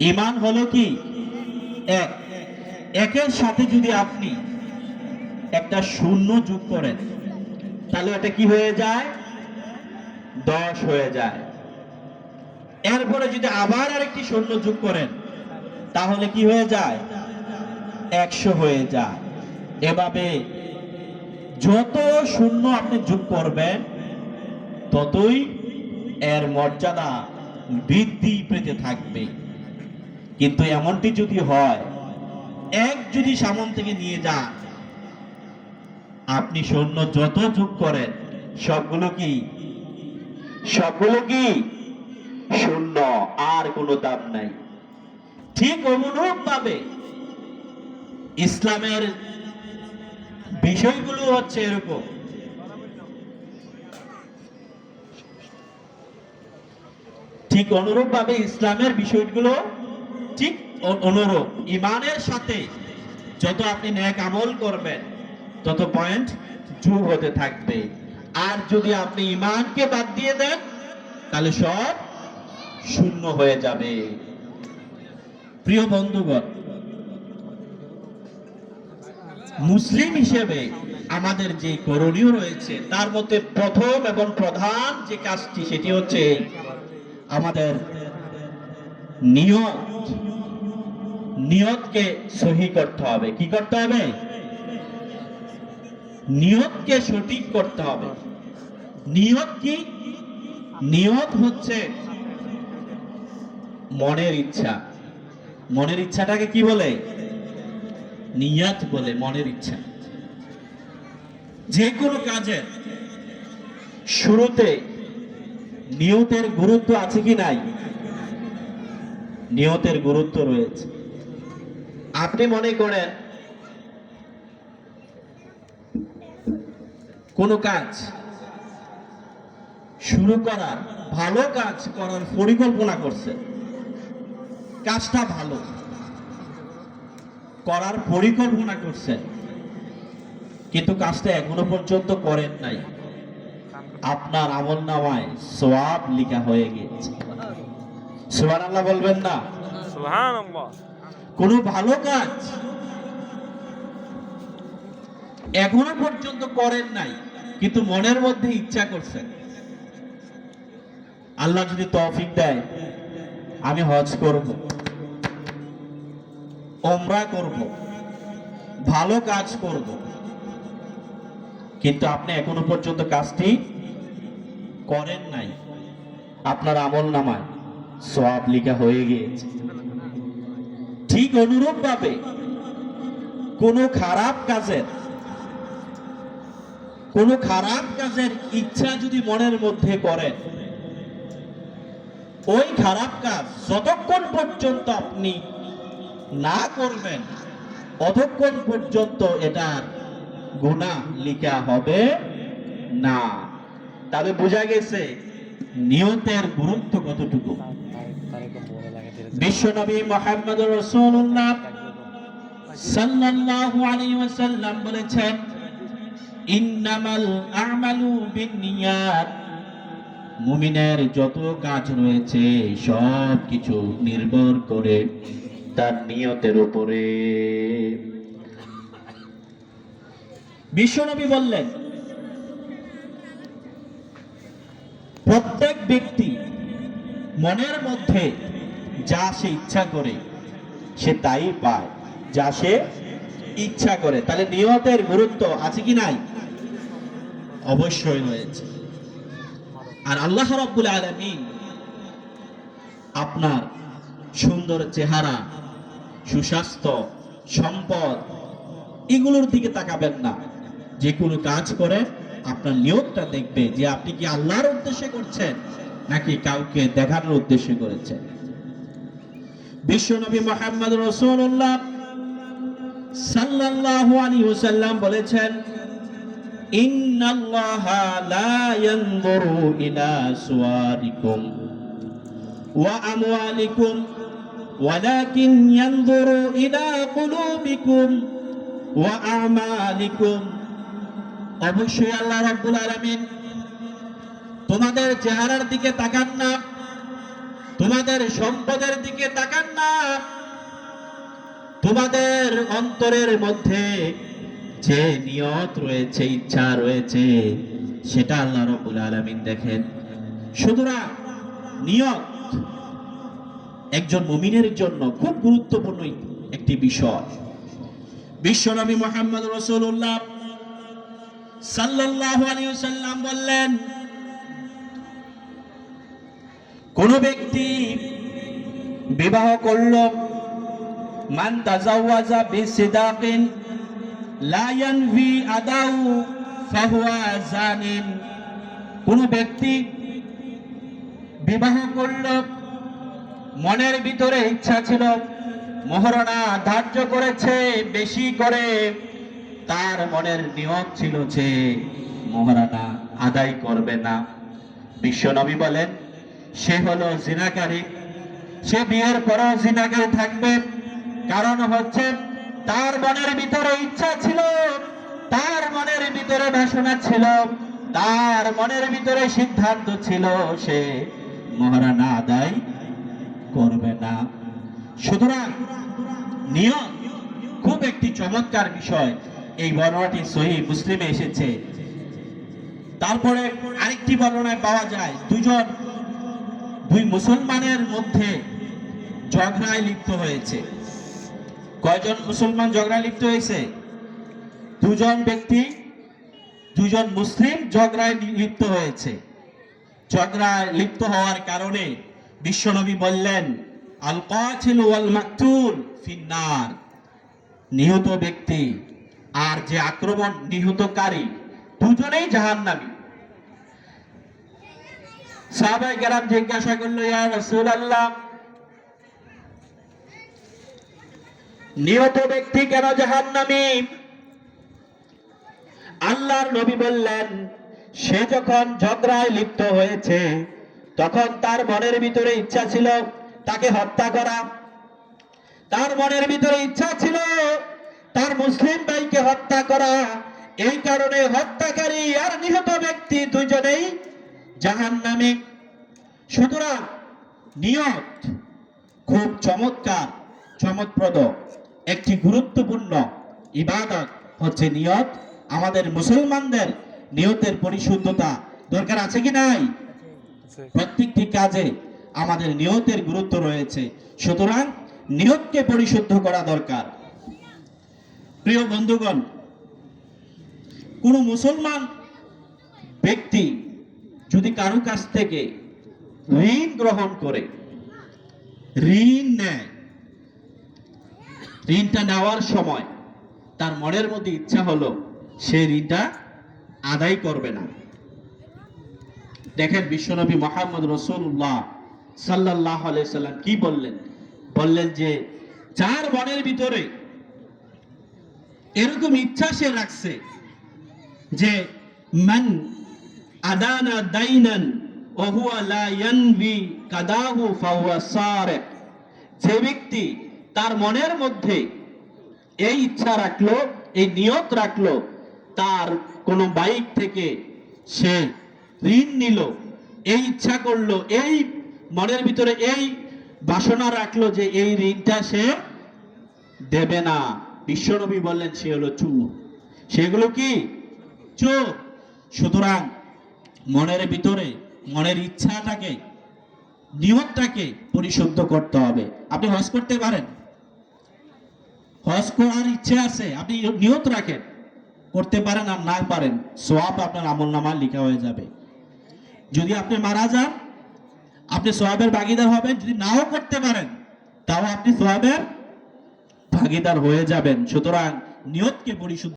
ইমান হলো কি? এক। একের সাথে যদি আপনি একটা শূন্য যোগ করেন, তাহলে এটা কি হয়ে যায়? দশ হয়ে যায়। এরপরে যদি আবার আরেকটি শূন্য যোগ করেন, তাহলে কি হয়ে যায়? একশো হয়ে যায়। এভাবে যত শূন্য আপনি যোগ করবেন, ততই এর মর্যাদা বৃদ্ধি পেতে থাকবে। কিন্তু এমনটি যদি হয়, এক যদি সামন থেকে নিয়ে যান, আপনি সৈন্য যত যোগ করেন, সবগুলো কি? সবগুলো কি? শূন্য, আর কোনো দাম নাই। ঠিক অনুরূপ ভাবে ইসলামের বিষয়গুলো হচ্ছে এরকম। ঠিক অনুরূপ ভাবে ইসলামের বিষয়গুলো ঠিক অনুরূপ। ইমানের সাথে যত আপনি ন্যাক আমল করবেন, তত পয়েন্ট যোগ হতে থাকবে। আর যদি আপনি ইমানকে বাদ দিয়ে দেন, তাহলে সব শূন্য হয়ে যাবে। প্রিয় বন্ধুগণ, মুসলিম হিসেবে আমাদের যে করণীয় রয়েছে, তার মধ্যে প্রথম এবং প্রধান যে কাজটি, সেটি হচ্ছে আমাদের নিয়ত। নিয়তকে সহি করতে হবে। কি করতে হবে? নিয়তকে সঠিক করতে হবে। নিয়ত কি? নিয়ত হচ্ছে মনের ইচ্ছা। মনের ইচ্ছাটাকে কি বলে? নিয়াত বলে, মনের ইচ্ছা। যে কোনো কাজের শুরুতে নিয়তের গুরুত্ব আছে কি নাই? নিয়তের গুরুত্ব রয়েছে। আপনি মনে করেন কোন কাজ শুরু করার, ভালো কাজ করার পরিকল্পনা করছে? কাজটা ভালো। করার পরিকল্পনা করছেন কিন্তু কাজটা এখনও পর্যন্ত করেন নাই। আপনার আমল নামায় সোয়াব লিখা হয়ে গিয়েছে। আল্লাহ বলবেন না? কোনো ভালো কাজ এখনও পর্যন্ত করেন নাই কিন্তু মনের মধ্যে ইচ্ছা করছেন। আল্লাহ যদি তৌফিক দেয় আমি হজ করব ওমরা করব ভালো কাজ করব। কিন্তু আপনি এখনও পর্যন্ত কাজটি করেন নাই আপনার আমল নামায়। সব লিখা হয়ে গিয়েছে। ঠিক অনুরূপ ভাবে কোনো খারাপ কাজের, কোনো খারাপ কাজের ইচ্ছা যদি মনের মধ্যে করেন ওই খারাপ কাজ যতক্ষণ পর্যন্ত আপনি না করবেন অতক্ষণ পর্যন্ত এটার গুণা লিখা হবে না। তবে বোঝা গেছে, নিয়তের গুরুত্ব কতটুকু? মোহাম্মদ রসুল্লাহ সাল্লাল্লাহু আলাইহি ওয়াসাল্লাম বলেছেন, ইন্নামাল আমালু বিন্নিয়াত। মুমিনের যত কাজ রয়েছে সব কিছু নির্ভর করে তার নিয়তের উপরে। বিশ্বনবী বললেন, প্রত্যেক ব্যক্তি মনের মধ্যে যা সে ইচ্ছা করে, সে তাই পায়। যা সে ইচ্ছা করে। তাহলে নিয়তের গুরুত্ব আছে কি নাই? অবশ্যই রয়েছে। আর আল্লাহ রাব্বুল আলামিন আপনার সুন্দর চেহারা, সুস্বাস্থ্য, সম্পদ, এগুলোর দিকে তাকাবেন না। যে কোনো কাজ করে আপনার নিয়োগটা দেখবে যে আপনি কি আল্লাহর উদ্দেশ্যে করছেন, নাকি কাউকে দেখানোর উদ্দেশ্যে করেছেন। বিশ্বনবী মোহাম্মদ রসুল্লাহ সাল্লাল্লাহু আলাইহি ওয়াসাল্লাম বলেছেন তোমাদের চেহারার দিকে তাকান না। তোমাদের সম্পদের দিকে তাকান না। তোমাদের অন্তরের মধ্যে যে নিয়ত রয়েছে, ইচ্ছা রয়েছে, সেটা আল্লাহ রবুল আলমিন দেখেন। সুতরাং নিয়ত একজন মুমিনের জন্য খুব গুরুত্বপূর্ণ একটি বিষয়। বিশ্বনবী মোহাম্মদ রসুল্লাহ সাল্লাল্লাহু আলাইহি সাল্লাম বললেন কোন ব্যক্তি বিবাহ করল, মান তাজাওয়াজা বিসিদাকিন, লা ইয়ানভি আদাউ, ফাহুয়া জানিন। কোন ব্যক্তি বিবাহ করল, মনের ভিতরে ইচ্ছা ছিল, মহারণা ধার্য করেছে বেশি করে, তার মনের নিয়ত ছিল যে মহারানা আদায় করবে না। বিশ্বনবী বলেন সে হলো জিনাকারী। সে বিয়ের পরেও জিনাকারী থাকবে। কারণ হচ্ছে, তার মনের ভিতরে ইচ্ছা ছিল, তার মনের ভিতরে বাসনা ছিল, তার মনের ভিতরে সিদ্ধান্ত ছিল সে মহারানা আদায় করবে না। সুতরাং নিয়ম খুব একটি চমৎকার বিষয়। এই বর্ণনাটি সহি মুসলিমে এসেছে। তারপরে আরেকটি বর্ণনায় পাওয়া যায়, দুজন দুই মুসলমানের মধ্যে ঝগড়ায় লিপ্ত হয়েছে। কয়জন মুসলমান ঝগড়ায় লিপ্ত হয়েছে? দুজন ব্যক্তি, দুজন মুসলিম ঝগড়ায় লিপ্ত হয়েছে। ঝগড়ায় লিপ্ত হওয়ার কারণে বিশ্বনবী বললেন আল কাতিল ওয়াল মাকতুল ফিন্নার। নিহত ব্যক্তি আর যে আক্রমণ নিহতকারী, দুজনেই জাহান্নামী। সাহাবাই কেরাম জিজ্ঞাসা করল, ইয়া রাসূলুল্লাহ, নিহত ব্যক্তি কেন জাহান্নামী? আল্লাহর নবী বললেন, সে যখন ঝগড়ায় লিপ্ত হয়েছে, তখন তার মনের ভিতরে ইচ্ছা ছিল তাকে হত্যা করা। তার মনের ভিতরে ইচ্ছা ছিল তার মুসলিম ভাইকে হত্যা করা। এই কারণে হত্যাকারী আর নিহত ব্যক্তি দুজনেই জাহান নামে সুতরাং নিয়ত খুব চমৎকার, চমৎপ্রদ। একটি গুরুত্বপূর্ণ ইবাদত হচ্ছে নিয়ত। আমাদের মুসলমানদের নিয়তের পরিশুদ্ধতা দরকার আছে কি নাই? প্রত্যেকটি কাজে আমাদের নিয়তের গুরুত্ব রয়েছে। সুতরাং নিয়তকে পরিশুদ্ধ করা দরকার। প্রিয় বন্ধুগণ, কোন মুসলমান ব্যক্তি যদি কারও কাছ থেকে ঋণ গ্রহণ করে, ঋণ নেয়, ঋণটা নেওয়ার সময় তার মনের মধ্যে ইচ্ছা হলো সে ঋণটা আদায় করবে না। দেখেন বিশ্বনবী মোহাম্মদ রসুল্লাহ সাল্লাহ সাল্লাম কি বললেন? বললেন যে চার মনের ভিতরে এরকম ইচ্ছা সে রাখছে যে আদানা দাইনান কাদাহু যে ব্যক্তি তার মনের মধ্যে এই ইচ্ছা রাখল, এই নিয়ত রাখল, তার কোনো বাইক থেকে সে ঋণ নিল, এই ইচ্ছা করল, এই মনের ভিতরে এই বাসনা রাখল যে এই ঋণটা সে দেবে না। বিশ্বনবী বললেন, সে হলো চুর। সেগুলো কি? চোর। সুতরাং মনের ভিতরে, মনের ইচ্ছাটাকে, নিয়তটাকে পরিশুদ্ধ করতে হবে। আপনি হজ করতে পারেন। হজ করার ইচ্ছে আছে, আপনি নিয়ত রাখেন। করতে পারেন আর না পারেন সোয়াব আপনার আমল নামা লিখা হয়ে যাবে। যদি আপনি মারা যান, আপনি সোয়াবের ভাগিদার হবেন। যদি নাও করতে পারেন, তাও আপনি সোয়াবের ভাগিদার হয়ে যাবেন। সুতরাং নিয়তকে পরিশুদ্ধ